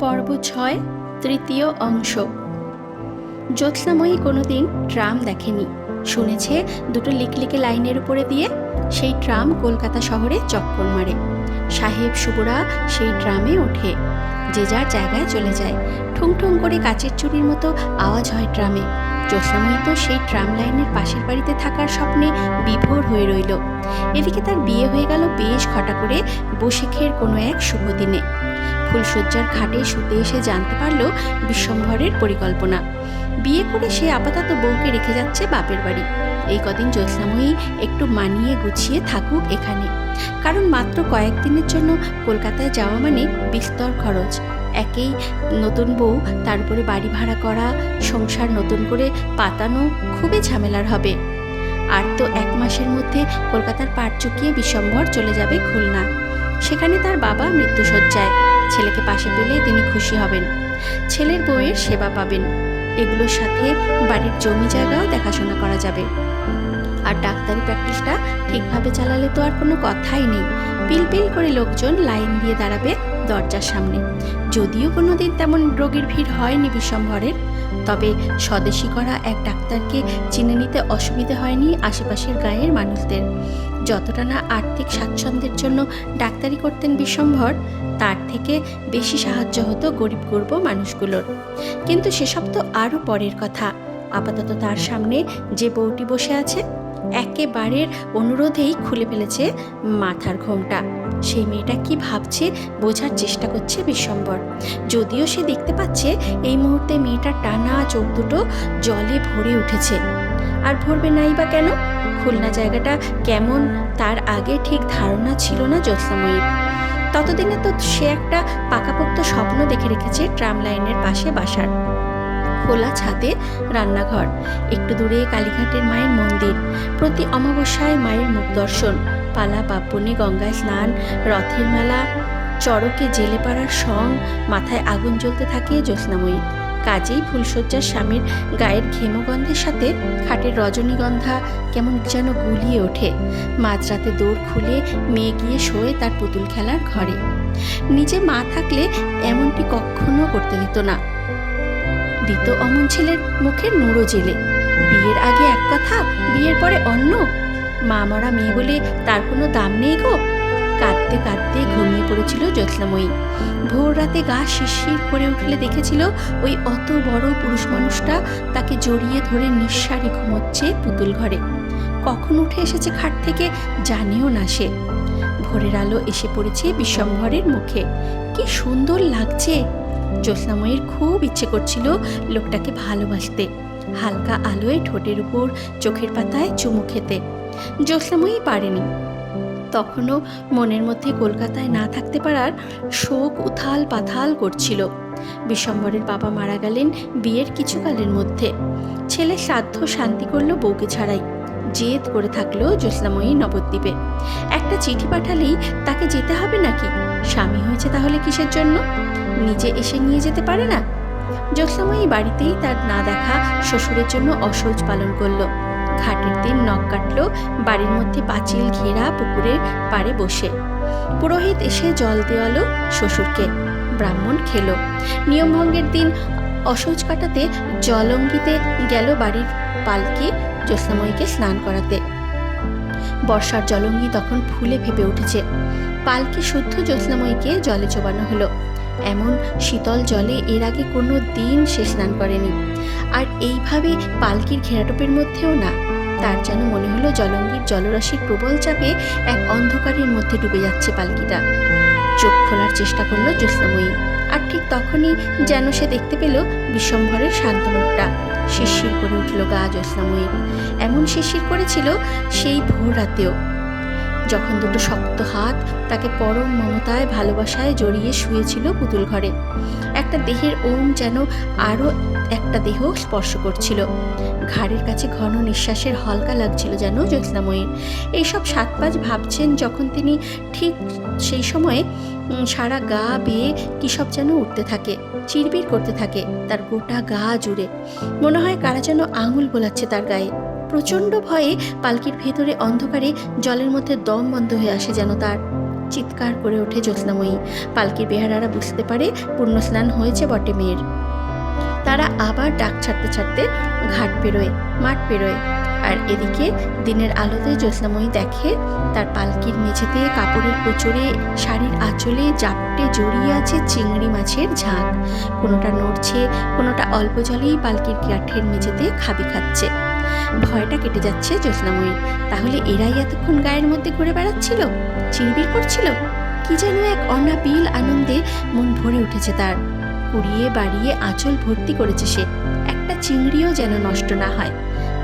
পর্ব ছয়, তৃতীয় অংশ। জ্যোৎস্নাময়ী কোনোদিন ট্রাম দেখেনি। শুনেছে, দুটো লিকলিকে লাইনের উপরে দিয়ে সেই ট্রাম কলকাতা শহরে চক্কর মারে। সাহেব শুভরা সেই ট্রামে ওঠে। যে যার জায়গায় চলে যায়। ঠুং ঠুং করে কাচের চুরির মতো আওয়াজ হয় ট্রামে। জ্যোৎস্নাময়ী তো সেই ট্রাম লাইনের পাশের বাড়িতে থাকার স্বপ্নে বিভোর হয়ে রইল। এদিকে তার বিয়ে হয়ে গেল বেশ ঘটা করে বসে খেয়ের কোনো এক শুভ দিনে। ফুলশয্যার খাটে শুতে এসে জানতে পারল বিশ্বম্ভরের পরিকল্পনা। বিয়ে করে সে আপাতত বউকে রেখে যাচ্ছে বাপের বাড়ি। এই কদিন জ্যোৎস্নাময়ী একটু মানিয়ে গুছিয়ে থাকুক এখানে। কারণ মাত্র কয়েকদিনের জন্য কলকাতায় যাওয়া মানে বিস্তর খরচ। একেই নতুন বউ তারপরে বাড়ি ভাড়া করা, সংসার নতুন করে পাতানো খুবই ঝামেলার হবে। আর তো এক মাসের মধ্যে কলকাতার পাট চুকিয়ে বিশ্বম্ভর চলে যাবে খুলনা। সেখানে তার বাবা মৃত্যুসজ্জায় ছেলেকে পাশে পেলে তিনি খুশি হবেন। ছেলের বউয়ের সেবা পাবেন। এগুলোর সাথে বাড়ির জমি জায়গাও দেখাশোনা করা যাবে। আর ডাক্তারি প্র্যাকটিসটা ঠিকভাবে চালালে তো আর কোনো কথাই নেই। পিলপিল করে লোকজন লাইন দিয়ে দাঁড়াবে দরজার সামনে। যদিও কোনো দিন তেমন রোগীর ভিড় হয়নি বিশ্বম্ভরের তবে স্বদেশী করা এক ডাক্তারকে চিনে নিতে অসুবিধে হয়নি আশেপাশের গায়ের মানুষদের। যতটা না আর্থিক স্বাচ্ছন্দ্যের জন্য ডাক্তারি করতেন বিশ্বম্ভর, তার থেকে বেশি সাহায্য হতো গরিব গর্ব মানুষগুলোর। কিন্তু সেসব তো আরও পরের কথা। আপাতত তার সামনে যে বউটি বসে আছে একেবারের অনুরোধেই খুলে ফেলেছে মাথার ঘোমটা। সেই মেয়েটা কি ভাবছে বোঝার চেষ্টা করছে বিশ্বম্বর। যদিও সে দেখতে পাচ্ছে এই মুহূর্তে মেয়েটার টানা চোখ দুটো জলে ভরে উঠেছে। আর ভরবে নাই বা কেন? খুলনা জায়গাটা কেমন তার আগে ঠিক ধারণা ছিল না জ্যোৎস্নাময়ীর। ততদিনে তো সে একটা পাকাপোক্ত স্বপ্ন দেখে রেখেছে ট্রাম লাইনের পাশে বাসার। খোলা ছাদে রান্নাঘর। একটু দূরে কালীঘাটের মায়ের মন্দির। প্রতি অমাবস্যায় মায়ের মুখ দর্শন। পালা পাপ্পনি গঙ্গায় স্নান, রথের মেলা, চড়কে জেলে পাড়ার সং, মাথায় আগুন জ্বলতে থাকে জ্যোৎস্নাময়ী। কাজেই ফুলশয্যার স্বামীর গায়ের ঘেমগন্ধের সাথে খাটের রজনীগন্ধা কেমন যেন গুলিয়ে ওঠে। মাঝরাতে দৌড় খুলে মেয়ে গিয়ে শোয়ে তার পুতুল খেলার ঘরে। নিজে মা থাকলে এমনটি কখনো করতে দিত না। দিত অমন ছেলের মুখে নুড়ো জেলে। বিয়ের আগে এক কথা, বিয়ের পরে অন্য? মা মরা মেয়ে বলে তার কোনো দাম নেই গো? কাঁদতে কাঁদতে ঘুমিয়ে পড়েছিল জ্যোৎস্নাময়ী। ভোর রাতে গা শিরশির করে উঠলে দেখেছিল ওই অত বড় পুরুষ মানুষটা তাকে জড়িয়ে ধরে নিঃসারে ঘুমোচ্ছে পুতুল ঘরে। কখন উঠে এসেছে খাট থেকে জানেও না সে। ভোরের আলো এসে পড়েছে বিশ্বম্ভরের মুখে। কি সুন্দর লাগছে! জ্যোৎস্নাময়ীর খুব ইচ্ছে করছিল লোকটাকে ভালোবাসতে। হালকা আলোয় ঠোঁটের উপর চোখের পাতায় চুমু খেতে। জ্যোৎস্নাময়ী পারেনি। তখনও মনের মধ্যে কলকাতায় না থাকতে পারার শোক উথাল পাথাল করছিল। বিশ্বম্বরের বাবা মারা গেলেন বিয়ের কিছুকালের মধ্যে। ছেলে সাধ্য শান্তি করল বউকে ছাড়াই। জেদ করে থাকল জ্যোৎস্নাময়ী নবদ্বীপে। একটা চিঠি পাঠালেই তাকে যেতে হবে নাকি? স্বামী হয়েছে তাহলে কিসের জন্য? নিজে এসে নিয়ে যেতে পারে না? জ্যোৎস্নাময়ী বাড়িতেই তার না দেখা শ্বশুরের জন্য অসহজ পালন করল। ঘাটের দিন নখ কাটল, বাড়ির মধ্যে পাঁচিল ঘেরা পুকুরের পাড়ে বসে। পুরোহিত এসে জল দেওয়ালো শ্বশুরকে, ব্রাহ্মণ খেলো। নিয়মভঙ্গের দিন অসহজ কাটাতে জলঙ্গিতে গেল বাড়ির পালকি জ্যোৎস্নাময়ীকে স্নান করাতে। বর্ষার জলঙ্গি তখন ফুলে ফেপে উঠেছে। পালকি শুদ্ধ জ্যোৎস্নাময়ীকে জলে চোবানো হলো। এমন শীতল জলে এর আগে কোনো দিন সে স্নান করেনি। আর এইভাবে পালকির ঘেরাটোপের মধ্যেও না, তার যেন মনে হলো জলঙ্গির জলরাশির প্রবল চাপে এক অন্ধকারের মধ্যে ডুবে যাচ্ছে পালকিটা। চোখ খোলার চেষ্টা করল জ্যোৎস্নাময়ী, আর ঠিক তখনই যেন সে দেখতে পেল বিশ্বম্ভরের শান্ত মুখটা। শিরশির করে উঠল গা জ্যোৎস্নাময়ী এমন শিরশির করেছিল সেই ভোর রাতেও। যখন দুটো শক্ত হাত তাকে পরম মমতায় ভালোবাসায় জড়িয়ে শুয়েছিল পুতুল ঘরে। একটা দেহের ওম যেন আরও একটা দেহ স্পর্শ করছিল। ঘাড়ের কাছে ঘন নিঃশ্বাসের হলকা লাগছিল যেন জ্যোৎস্নাময়ীর। এইসব সাত পাঁচ ভাবছেন যখন তিনি ঠিক সেই সময়ে সারা গা বেয়ে কী সব যেন উঠতে থাকে, চিরবির করতে থাকে, তার গোটা গা জুড়ে। মনে হয় কারা যেন আঙুল বোলাচ্ছে তার গায়ে। প্রচণ্ড ভয়ে পালকির ভেতরে অন্ধকারে জলের মধ্যে দম বন্ধ হয়ে আসে যেন তার। চিৎকার করে ওঠে জ্যোৎস্নাময়ী। পালকির বেহারারা বুঝতে পারে পূর্ণ স্নান হয়েছে বটে মেয়ের। তারা আবার ডাক ছাড়তে ছাড়তে ঘাট পেরোয়, মাঠ পেরোয়। আর এদিকে দিনের আলোতে জ্যোৎস্নাময়ী দেখে তার পালকির মেঝেতে কাপড়ের কোচরে শাড়ির আঁচলে জাপটে জড়িয়ে আছে চিংড়ি মাছের ঝাঁক। কোনোটা নড়ছে, কোনোটা অল্প জলেই পালকির কাঠের মেঝেতে খাবি খাচ্ছে। ভয়টা কেটে যাচ্ছে জ্যোৎস্নাময়ীর তাহলে এরাই এতক্ষণ গায়ের মধ্যে ঘুরে বেড়াচ্ছিল? চিরবির করছিল? কি যেন এক অনাবিল আনন্দে মন ভরে উঠেছে তার। কুড়িয়ে বাড়িয়ে আঁচল ভর্তি করেছে সে। একটা চিংড়িও যেন নষ্ট না হয়।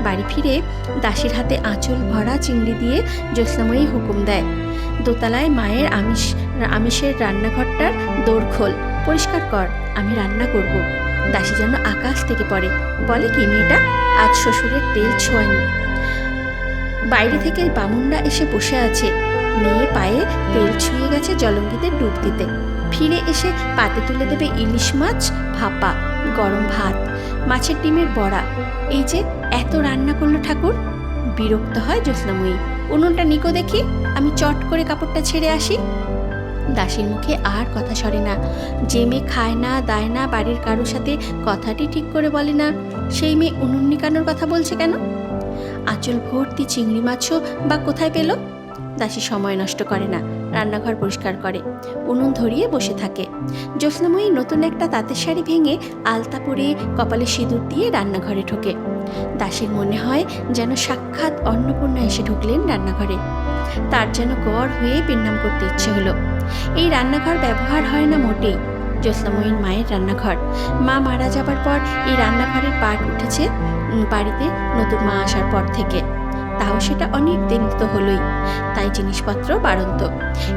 বাড়ি ফিরে দাসীর হাতে আঁচল ভরা চিংড়ি দিয়ে জ্যোৎস্নাময়ী হুকুম দেয়। দোতলায় মায়ের আমিষ, আমিষের রান্নাঘরটার দৌড় খোল পরিষ্কার কর, আমি রান্না করব। দাসী যেন আকাশ থেকে পড়ে। বলে কি মেয়েটা? আজ শ্বশুরের তেল ছোঁয়নি। বাইরে থেকে বামুনরা এসে বসে আছে। মেয়ে পায়ে তেল ছুঁয়ে গেছে জলঙ্গিতে ডুব দিতে। ফিরে এসে পাতে তুলে দেবে ইলিশ মাছ, ভাপা, গরম ভাত, মাছের ডিমের বড়া। এই যে এত রান্না করল ঠাকুর। বিরক্ত হয় জ্যোৎস্নাময়ী। উনুনটা নিকো দেখি। আমি চট করে কাপড়টা ছেড়ে আসি। দাসীর মুখে আর কথা সরে না। যে মেয়ে খায় না, দায় না, বাড়ির কারোর সাথে কথাটি ঠিক করে বলে না, সেই মেয়ে উনুন নিকানোর কথা বলছে কেন? আঁচল ভর্তি চিংড়ি মাছও বা কোথায় পেল? দাসী সময় নষ্ট করে না, রান্নাঘর পরিষ্কার করে, উনুন ধরিয়ে বসে থাকে। জ্যোৎস্নাময়ী নতুন একটা তাঁতের শাড়ি ভেঙে আলতা পরে কপালে সিঁদুর দিয়ে রান্নাঘরে ঢোকে। দাসীর মনে হয় যেন সাক্ষাৎ অন্নপূর্ণা এসে ঢুকলেন রান্নাঘরে। তার যেন গড় হয়ে পিন্নাম করতে ইচ্ছে হলো। এই রান্নাঘর ব্যবহার হয় না মোটেই। জ্যোৎস্নাময়ীর মায়ের রান্নাঘর। মা মারা যাবার পর এই রান্নাঘরের পাট উঠেছে বাড়িতে নতুন মা আসার পর থেকে। তাও সেটা অনেক দিন তো হলোই। তাই জিনিসপত্র বাড়ন্ত।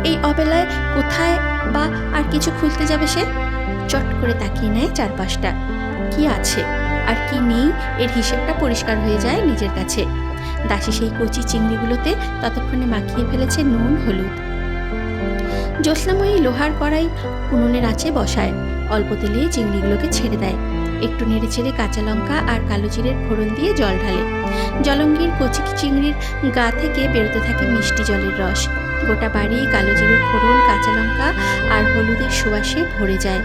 এই অবেলায় কোথায় বা আর কিছু খুলতে যাবে সে? চট করে তাকিয়ে নেয় চারপাশটা। কি আছে? আর কি নেই? এর হিসেবটা পরিষ্কার হয়ে যায় নিজের কাছে। দাসী সেই কচি চিংড়িগুলোতে ততক্ষণে মাখিয়ে ফেলেছে নুন, হলুদ। জ্যোৎস্নাময়ী লোহার কড়াই উনুনের আঁচে বসায়। অল্প তেলে চিংড়িগুলোকে ছেড়ে দেয়। একটু নেড়ে ছেড়ে কাঁচা লঙ্কা আর কালো জিরের ফোড়ন দিয়ে জল ঢালে। জলঙ্গির কচি চিংড়ির গা থেকে বেরোতে থাকে মিষ্টি জলের রস। গোটা বাড়ি কালো জিরের ফোড়ন, কাঁচা লঙ্কা আর হলুদের সুবাসে ভরে যায়।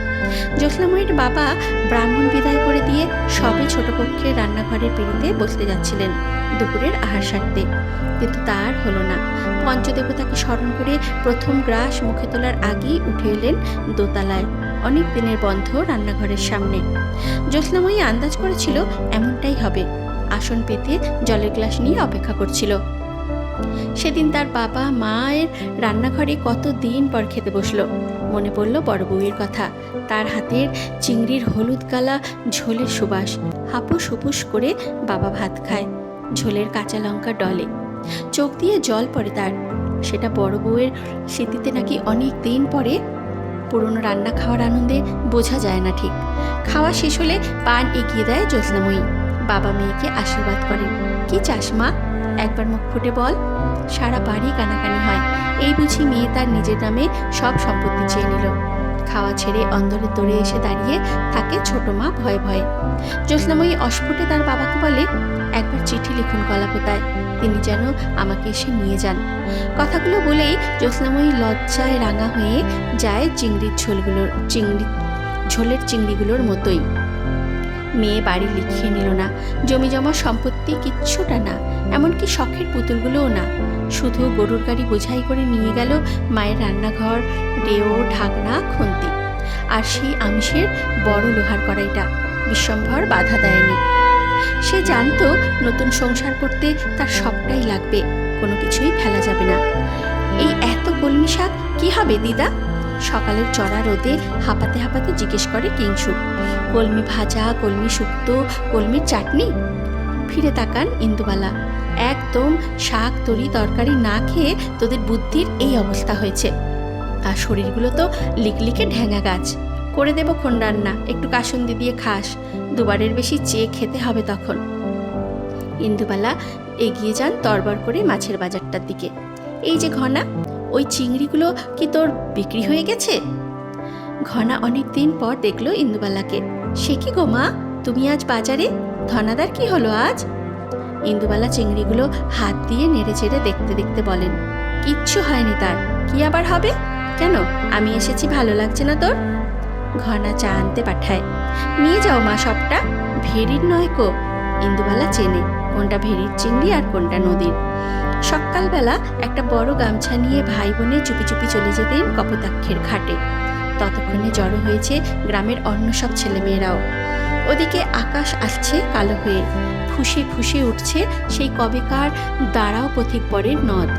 জ্যোৎস্নাময়ীর বাবা ব্রাহ্মণ বিদায় করে দিয়ে সবে ছোট কক্ষের রান্নাঘরের পিড়িতে বসতে যাচ্ছিলেন দুপুরের আহার সারতে। কিন্তু তার হলো না। পঞ্চদেবতাকে স্মরণ করে প্রথম গ্রাস মুখে তোলার আগেই উঠে এলেন দোতলায়। অনেক দিনের বন্ধ রান্নাঘরের সামনে। জ্যোৎস্নাময়ী আন্দাজ করেছিল এমনটাই হবে। আসন পেতে জলের গ্লাস নিয়ে অপেক্ষা করছিল। সেদিন তার বাবা মায়ের রান্নাঘরে কত দিন পর খেতে বসল। মনে পড়ল বড় বউয়ের কথা। তার হাতের চিংড়ির হলুদ গালা ঝোলের সুবাস। হাপুস হুপুস করে বাবা ভাত খায়। ঝোলের কাঁচা লঙ্কা ডলে। চোখ দিয়ে জল পড়ে তার। সেটা বড় বউয়ের স্মৃতিতে নাকি অনেক দিন পরে পুরনো রান্না খাওয়ার আনন্দে বোঝা যায় না ঠিক। খাওয়া শেষ হলে পান এগিয়ে দেয় জ্যোৎস্নাময়ী। বাবা মেয়েকে আশীর্বাদ করেন। কি চাস মা? একবার মুখ ফুটে বল, সারা বাড়ি কানাকানি হয়। এই বুঝি মেয়ে তার নিজের নামে সব সম্পত্তি চেয়ে নিল। খাওয়া ছেড়ে অন্দরে দৌড়ে এসে দাঁড়িয়ে থাকে ছোট মা ভয়ে ভয়ে। জ্যোৎস্নাময়ী অস্ফুটে তার বাবাকে বলে, একবার চিঠি লিখুন কলাপোতায় তিনি যেন আমাকে এসে নিয়ে যান। কথাগুলো বলেই জ্যোৎস্নাময়ী লজ্জায় রাঙা হয়ে যায় চিংড়ির ঝোলগুলোর, চিংড়ি, ঝোলের চিংড়িগুলোর মতোই। মেয়ে বাড়ি লিখিয়ে নিল না জমি জমা সম্পত্তি কিচ্ছুটা না। এমনকি শখের পুতুলগুলোও না। শুধু গরুর গাড়ি বোঝাই করে নিয়ে গেল মায়ের রান্নাঘর ডেও ঢাকনা, খুন্তি। আর সেই আমিষের বড় লোহার কড়াইটা, বিশ্বম্ভর বাধা দেয়নি। সে জানতো নতুন সংসার করতে তার সবটাই লাগবে, কোনো কিছুই ফেলা যাবে না। এই এত কলমি শাক কি হবে, দিদা? সকালের চড়া রোদে হাঁপাতে হাঁপাতে জিজ্ঞেস করে কিংসু। কলমি ভাজা, কলমি শুক্তো, কলমির চাটনি? ফিরে তাকান ইন্দুবালা। একদম শাক তরি তরকারি না খেয়ে তোদের বুদ্ধির এই অবস্থা হয়েছে। আর শরীরগুলো তো লিকলিকে ঢ্যাঙা গাছ। করে দেবো খন রান্না, একটু কাসুন্দি দিয়ে খাস, দুবারের বেশি চেয়ে খেতে হবে তখন। ইন্দুবালা এগিয়ে যান তরবর করে মাছের বাজারটার দিকে। এই যে ঘনা, ওই চিংড়িগুলো কি তোর বিক্রি হয়ে গেছে? ঘনা অনেক দিন পর দেখল ইন্দুবালাকে। সে কি গো মা, তুমি আজ বাজারে? ধনাদার কি হলো আজ? ইন্দুবালা চিংড়িগুলো হাত দিয়ে নেড়ে চেড়ে দেখতে দেখতে বলেন, কিচ্ছু হয়নি তার, কি আবার হবে? কেন? আমি এসেছি, ভালো লাগছে না তোর? ঘনা চা আনতে পাঠায়, নিয়ে যাও মা সবটা ভেরির নয় কো? ইন্দুবালা চেনে, কোনটা ভেরির চিংড়ি আর কোনটা নদীর? সকালবেলা একটা বড় গামছা নিয়ে ভাই বোনে চুপি চুপি চলে যেতেন কপোতাক্ষের ঘাটে। ততক্ষণে জড়ো হয়েছে গ্রামের অন্য সব ছেলেমেয়েরাও। ওদিকে আকাশ আসছে কালো হয়ে। ফুসে ফুসে উঠছে সেই কবেকার দাঁড়াও পথিক পরের নদ।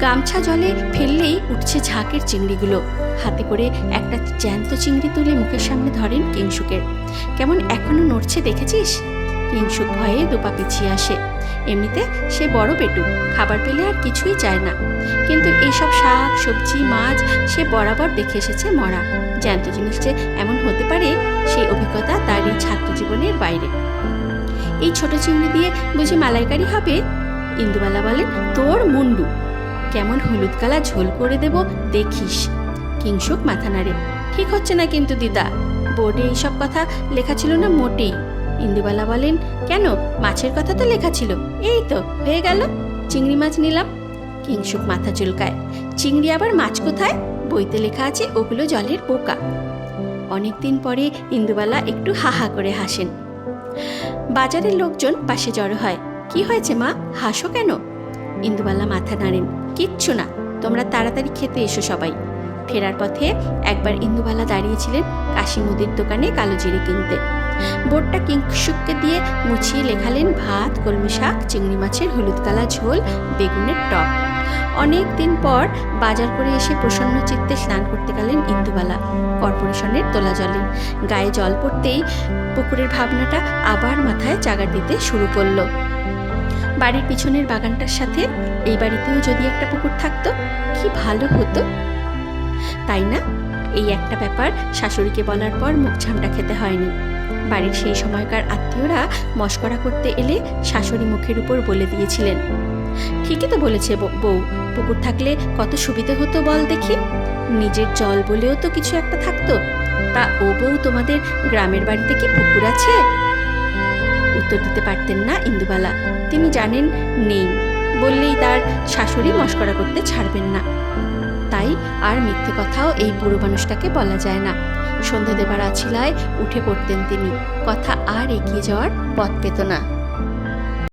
গামছা জলে ফেললেই উঠছে ঝাঁকের চিংড়িগুলো। হাতে করে একটা জ্যান্ত চিংড়ি তুলে মুখের সামনে ধরেন কিংসুকের কেমন এখনও নড়ছে দেখেছিস? কিংসুক ভয়ে দুপা পিছিয়ে আসে। এমনিতে সে বড় পেটু খাবার পেলে আর কিছুই চায় না। কিন্তু এইসব শাক, সবজি, মাছ সে বরাবর দেখে এসেছে মরা। জ্যান্ত জিনিস যে এমন হতে পারে, সেই অভিজ্ঞতা তার এই ছাত্র জীবনের বাইরে। এই ছোট চিংড়ি দিয়ে বুঝি মালাইকারি হবে? ইন্দুবালা বলেন, তোর মুন্ডু। কেমন হলুদ কালা ঝোল করে দেব দেখিস। কিংসুক মাথা নাড়ে। ঠিক হচ্ছে না কিন্তু দিদা। বোর্ডে এইসব কথা লেখা ছিল না মোটেই। ইন্দুবালা বলেন, কেন? মাছের কথা তো লেখা ছিল। এই তো, হয়ে গেল। চিংড়ি মাছ নিলাম। কিংসুক মাথা চুলকায়। চিংড়ি আবার মাছ কোথায়? বইতে লেখা আছে, ওগুলো জলের পোকা। অনেকদিন পরে ইন্দুবালা একটু হাহা করে হাসেন। বাজারের লোকজন পাশে জড়ো হয়। কি হয়েছে মা? হাসো কেন? ইন্দুবালা মাথা নাড়েন। কিচ্ছু না। তোমরা তাড়াতাড়ি খেতে এসো সবাই। ফেরার পথে একবার ইন্দুবালা দাঁড়িয়েছিলেন কাশি মুদির দোকানে কালো জিরে কিনতে। বোর্ডটা কিংসুককে দিয়ে মুছিয়ে লেখালেন ভাত, কলমি শাক, চিংড়ি মাছের হলুদ কালা ঝোল, বেগুনের টক। অনেক দিন পর বাজার করে এসে প্রসন্ন চিত্তে স্নান করতে গেলেন ইন্দুবালা, কর্পোরেশনের তোলা জলে। গায়ে জল পড়তেই পুকুরের ভাবনাটা আবার মাথায় চাগার দিতে শুরু করল। বাড়ির পিছনের বাগানটার সাথে এই বাড়িতেও যদি একটা পুকুর থাকতো, কি ভালো হতো? তাই না? এই একটা ব্যাপার শাশুড়িকে বলার পর মুখ ঝামটা খেতে হয়নি। বাড়ির সেই সময়কার আত্মীয়রা মস্করা করতে এলে শাশুড়ি মুখের উপর বলে দিয়েছিলেন, ঠিকই তো বলেছে বউ পুকুর থাকলে কত সুবিধে হতো বল দেখি? নিজের জল বলেও তো কিছু একটা থাকতো। তা ও বউ তোমাদের গ্রামের বাড়িতে কি পুকুর আছে? উত্তর দিতে পারতেন না ইন্দুবালা। তিনি জানেন, নেই। বললেই তার শাশুড়ি মস্করা করতে ছাড়বেন না। তাই আর মিথ্যে কথাও এই বুড়ো মানুষটাকে বলা যায় না। সন্ধে দেবার আছিলায় উঠে পড়তেন তিনি। কথা আর এগিয়ে যাওয়ার পথ পেত না।